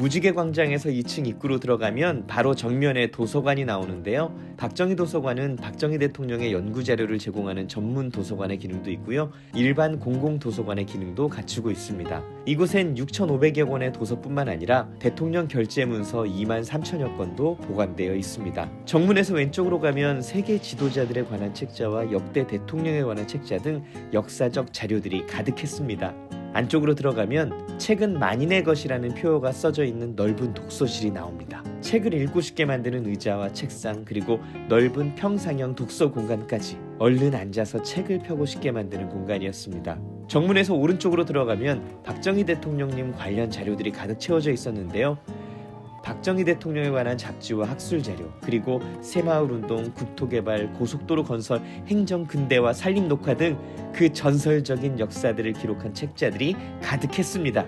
무지개 광장에서 2층 입구로 들어가면 바로 정면에 도서관이 나오는데요. 박정희 도서관은 박정희 대통령의 연구 자료를 제공하는 전문 도서관의 기능도 있고요. 일반 공공 도서관의 기능도 갖추고 있습니다. 이곳엔 6,500여 권의 도서뿐만 아니라 대통령 결재 문서 2만 3천여 건도 보관되어 있습니다. 정문에서 왼쪽으로 가면 세계 지도자들에 관한 책자와 역대 대통령에 관한 책자 등 역사적 자료들이 가득했습니다. 안쪽으로 들어가면 책은 만인의 것이라는 표어가 써져 있는 넓은 독서실이 나옵니다. 책을 읽고 싶게 만드는 의자와 책상 그리고 넓은 평상형 독서 공간까지 얼른 앉아서 책을 펴고 싶게 만드는 공간이었습니다. 정문에서 오른쪽으로 들어가면 박정희 대통령님 관련 자료들이 가득 채워져 있었는데요. 박정희 대통령에 관한 잡지와 학술 자료, 그리고 새마을 운동, 국토개발, 고속도로 건설, 행정 근대화, 산림 녹화 등 그 전설적인 역사들을 기록한 책자들이 가득했습니다.